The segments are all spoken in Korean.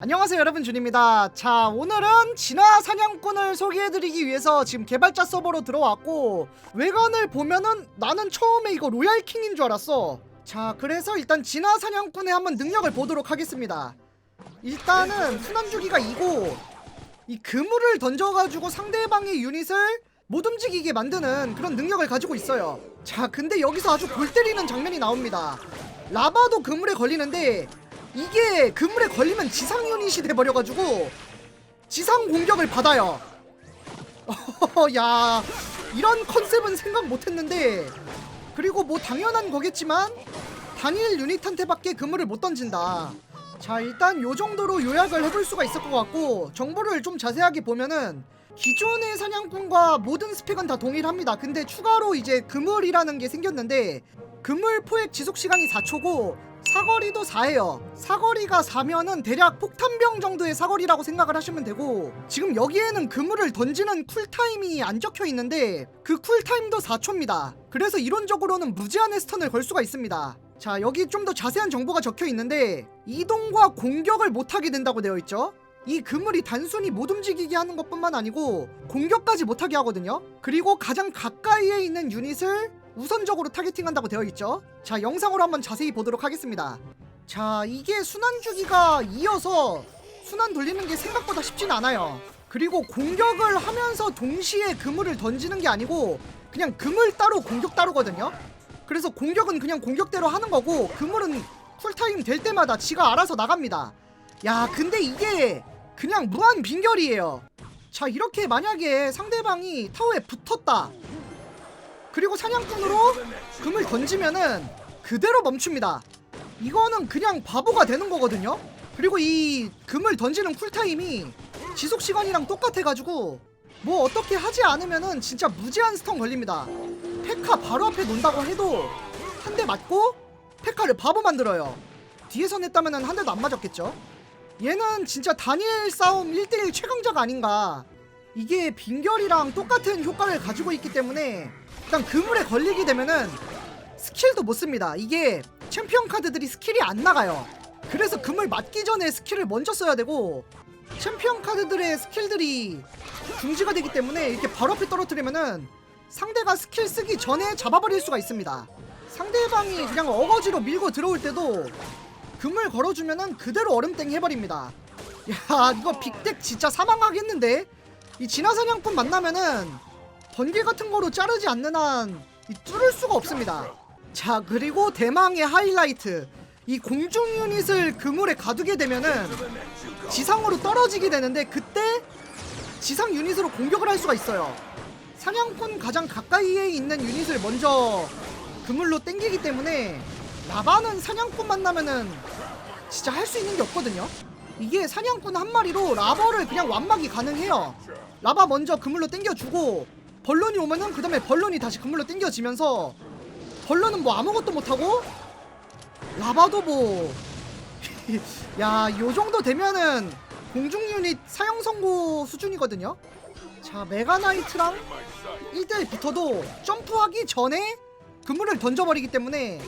안녕하세요 여러분. 준입니다. 자 오늘은 진화 사냥꾼을 소개해드리기 위해서 지금 개발자 서버로 들어왔고 외관을 보면은 나는 처음에 이거 로얄킹인 줄 알았어. 자 그래서 일단 진화 사냥꾼의 한번 능력을 보도록 하겠습니다. 일단은 순환 주기가 이고 이 그물을 던져가지고 상대방의 유닛을 못 움직이게 만드는 그런 능력을 가지고 있어요. 자 근데 여기서 아주 골 때리는 장면이 나옵니다. 라바도 그물에 걸리는데 이게 그물에 걸리면 지상 유닛이 돼버려가지고 지상 공격을 받아요. 야 이런 컨셉은 생각 못했는데 그리고 뭐 당연한 거겠지만 단일 유닛한테밖에 그물을 못 던진다. 자 일단 요 정도로 요약을 해볼 수가 있을 것 같고 정보를 좀 자세하게 보면은 기존의 사냥꾼과 모든 스펙은 다 동일합니다. 근데 추가로 이제 그물이라는 게 생겼는데 그물 포획 지속 시간이 4초고 사거리도 4예요. 사거리가 4면은 대략 폭탄병 정도의 사거리라고 생각을 하시면 되고 지금 여기에는 그물을 던지는 쿨타임이 안 적혀 있는데 그 쿨타임도 4초입니다. 그래서 이론적으로는 무제한의 스턴을 걸 수가 있습니다. 자 여기 좀 더 자세한 정보가 적혀 있는데 이동과 공격을 못하게 된다고 되어 있죠. 이 그물이 단순히 못 움직이게 하는 것뿐만 아니고 공격까지 못하게 하거든요. 그리고 가장 가까이에 있는 유닛을 우선적으로 타겟팅한다고 되어 있죠. 자, 영상으로 한번 자세히 보도록 하겠습니다. 자, 이게 순환 주기가 이어서 순환 돌리는 게 생각보다 쉽진 않아요. 그리고 공격을 하면서 동시에 그물을 던지는 게 아니고 그냥 그물 따로 공격 따로거든요. 그래서 공격은 그냥 공격대로 하는 거고 그물은 쿨타임 될 때마다 지가 알아서 나갑니다. 야, 근데 이게 그냥 무한 빈결이에요. 자, 이렇게 만약에 상대방이 타워에 붙었다. 그리고 사냥꾼으로 금을 던지면은 그대로 멈춥니다. 이거는 그냥 바보가 되는 거거든요. 그리고 이 금을 던지는 쿨타임이 지속 시간이랑 똑같아가지고 뭐 어떻게 하지 않으면은 진짜 무제한 스턴 걸립니다. 페카 바로 앞에 논다고 해도 한 대 맞고 페카를 바보 만들어요. 뒤에서 냈다면은 한 대도 안 맞았겠죠. 얘는 진짜 단일 싸움 1대1 최강자가 아닌가. 이게 빈결이랑 똑같은 효과를 가지고 있기 때문에 일단 그물에 걸리게 되면은 스킬도 못 씁니다. 이게 챔피언 카드들이 스킬이 안 나가요. 그래서 그물 맞기 전에 스킬을 먼저 써야 되고 챔피언 카드들의 스킬들이 중지가 되기 때문에 이렇게 바로 앞에 떨어뜨리면은 상대가 스킬 쓰기 전에 잡아버릴 수가 있습니다. 상대방이 그냥 어거지로 밀고 들어올 때도 금을 걸어주면은 그대로 얼음땡 해버립니다. 야 이거 빅덱 진짜 사망하겠는데? 이 진화사냥꾼 만나면은 번개 같은 거로 자르지 않는 한이 뚫을 수가 없습니다. 자 그리고 대망의 하이라이트 이 공중 유닛을 그물에 가두게 되면은 지상으로 떨어지게 되는데 그때 지상 유닛으로 공격을 할 수가 있어요. 사냥꾼 가장 가까이에 있는 유닛을 먼저 그물로 땡기기 때문에 라바는 사냥꾼 만나면은 진짜 할 수 있는 게 없거든요. 이게 사냥꾼 한 마리로 라버를 그냥 완막이 가능해요. 라바 먼저 그물로 땡겨주고 벌론이 오면은 그 다음에 벌론이 다시 그물로 땡겨지면서 벌론은 뭐 아무것도 못하고 라바도 뭐 야, 요 정도 되면은 공중 유닛 사용 선고 수준이거든요. 자, 메가나이트랑 1대1 붙어도 점프하기 전에 그물을 던져버리기 때문에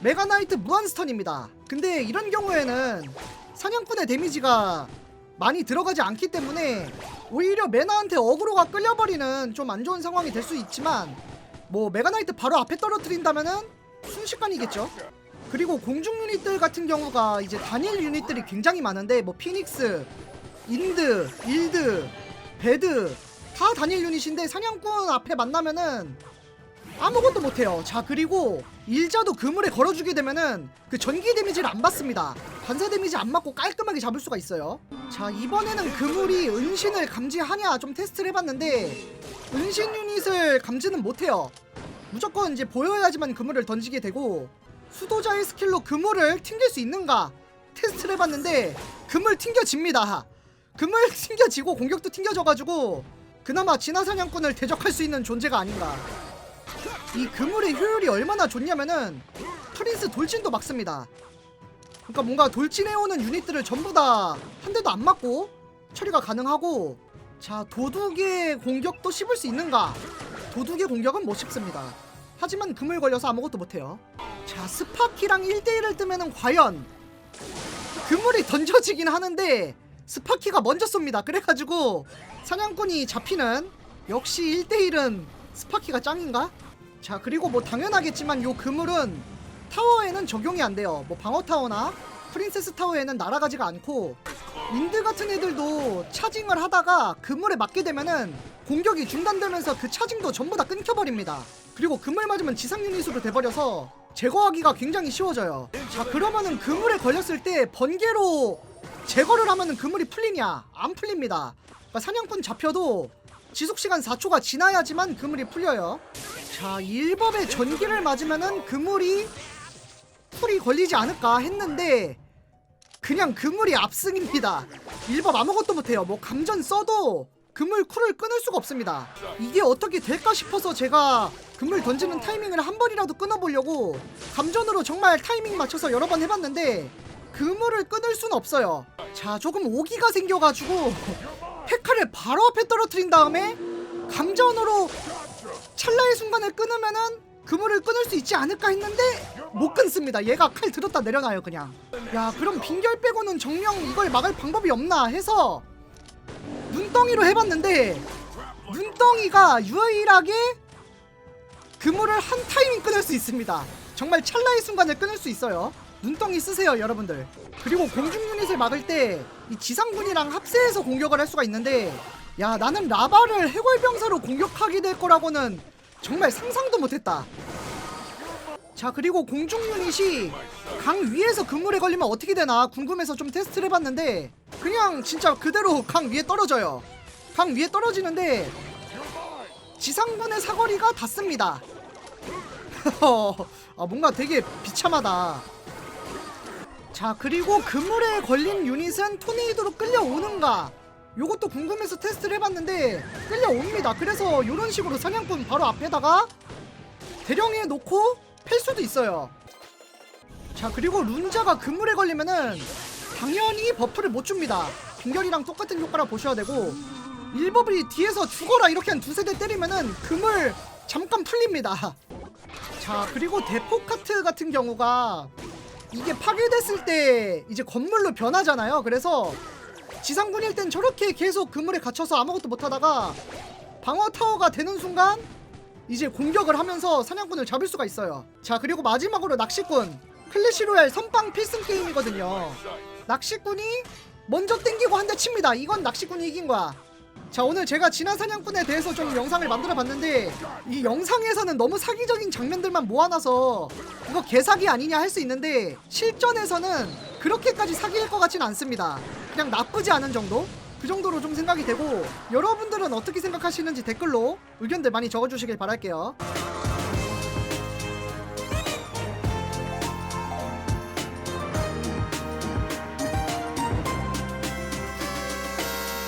메가나이트 무한 스턴입니다. 근데 이런 경우에는 사냥꾼의 데미지가 많이 들어가지 않기 때문에 오히려 메나한테 어그로가 끌려버리는 좀 안 좋은 상황이 될 수 있지만 뭐 메가나이트 바로 앞에 떨어뜨린다면은 순식간이겠죠. 그리고 공중 유닛들 같은 경우가 이제 단일 유닛들이 굉장히 많은데 뭐 피닉스, 인드, 일드, 베드 다 단일 유닛인데 사냥꾼 앞에 만나면은 아무것도 못해요. 자 그리고 일자도 그물에 걸어주게 되면은 그 전기 데미지를 안 받습니다. 반사 데미지 안 맞고 깔끔하게 잡을 수가 있어요. 자 이번에는 그물이 은신을 감지하냐 좀 테스트를 해봤는데 은신 유닛을 감지는 못해요. 무조건 이제 보여야지만 그물을 던지게 되고 수도자의 스킬로 그물을 튕길 수 있는가 테스트를 해봤는데 그물 튕겨집니다. 그물 튕겨지고 공격도 튕겨져가지고 그나마 진화사냥꾼을 대적할 수 있는 존재가 아닌가. 이 그물의 효율이 얼마나 좋냐면은 프린스 돌진도 막습니다. 그러니까 뭔가 돌진해오는 유닛들을 전부 다 한 대도 안 맞고 처리가 가능하고 자 도둑의 공격도 씹을 수 있는가? 도둑의 공격은 못 씹습니다. 하지만 그물 걸려서 아무것도 못해요. 자 스파키랑 1대1을 뜨면은 과연 그물이 던져지긴 하는데 스파키가 먼저 쏩니다. 그래가지고 사냥꾼이 잡히는 역시 1대1은 스파키가 짱인가? 자 그리고 뭐 당연하겠지만 요 그물은 타워에 는 적용이 안 돼요. 뭐 방어 타워나 프린세스 타워에는 날아가지가 않고 인드 같은 애들도 차징을 하다가 그물에 맞게 되면은 공격이 중단되면서 그 차징도 전부 다 끊겨버립니다. 그리고 그물 맞으면 지상 유닛으로 돼버려서 제거하기가 굉장히 쉬워져요. 자 그러면은 그물에 걸렸을 때 번개로 제거를 하면은 그물이 풀리냐? 안 풀립니다. 그러니까 사냥꾼 잡혀도 지속 시간 4초가 지나야지만 그물이 풀려요. 자, 일법의 전기를 맞으면은 그물이 풀이 걸리지 않을까 했는데 그냥 그물이 압승입니다. 일법 아무것도 못해요. 뭐 감전 써도 그물 쿨을 끊을 수가 없습니다. 이게 어떻게 될까 싶어서 제가 그물 던지는 타이밍을 한 번이라도 끊어보려고 감전으로 정말 타이밍 맞춰서 여러 번 해봤는데 그물을 끊을 수는 없어요. 자, 조금 오기가 생겨가지고 페카를 바로 앞에 떨어뜨린 다음에 감전으로 찰나의 순간에 끊으면은 그물을 끊을 수 있지 않을까 했는데 못 끊습니다. 얘가 칼 들었다 내려놔요 그냥. 야 그럼 빈결 빼고는 정령 이걸 막을 방법이 없나 해서 눈덩이로 해봤는데 눈덩이가 유일하게 그물을 한 타이밍 끊을 수 있습니다. 정말 찰나의 순간에 끊을 수 있어요. 눈덩이 쓰세요 여러분들. 그리고 공중 유닛을 막을 때 이 지상군이랑 합세해서 공격을 할 수가 있는데 야 나는 라바를 해골병사로 공격하게 될 거라고는 정말 상상도 못했다. 자 그리고 공중 유닛이 강 위에서 그물에 걸리면 어떻게 되나 궁금해서 좀 테스트를 해봤는데 그냥 진짜 그대로 강 위에 떨어져요. 강 위에 떨어지는데 지상군의 사거리가 닿습니다. 아, 뭔가 되게 비참하다. 자 그리고 그물에 걸린 유닛은 토네이도로 끌려오는가 요것도 궁금해서 테스트를 해봤는데 끌려옵니다 그래서 요런 식으로 사냥꾼 바로 앞에다가 대령에 놓고 팰 수도 있어요. 자 그리고 룬자가 그물에 걸리면은 당연히 버프를 못 줍니다. 빙결이랑 똑같은 효과라 보셔야 되고 일법이 뒤에서 죽어라 이렇게 한 두세 대 때리면은 그물 잠깐 풀립니다. 자 그리고 대포카트 같은 경우가 이게 파괴됐을 때 이제 건물로 변하잖아요. 그래서 지상군일 땐 저렇게 계속 그물에 갇혀서 아무것도 못하다가 방어 타워가 되는 순간 이제 공격을 하면서 사냥꾼을 잡을 수가 있어요. 자 그리고 마지막으로 낚시꾼 클래시 로얄 선빵 필승 게임이거든요. 낚시꾼이 먼저 땡기고 한 대 칩니다. 이건 낚시꾼이 이긴 거야. 자 오늘 제가 진화 사냥꾼에 대해서 좀 영상을 만들어 봤는데 이 영상에서는 너무 사기적인 장면들만 모아놔서 이거 개사기 아니냐 할 수 있는데 실전에서는 그렇게까지 사기일 것 같진 않습니다 그냥 나쁘지 않은 정도? 그 정도로 좀 생각이 되고 여러분들은 어떻게 생각하시는지 댓글로 의견들 많이 적어주시길 바랄게요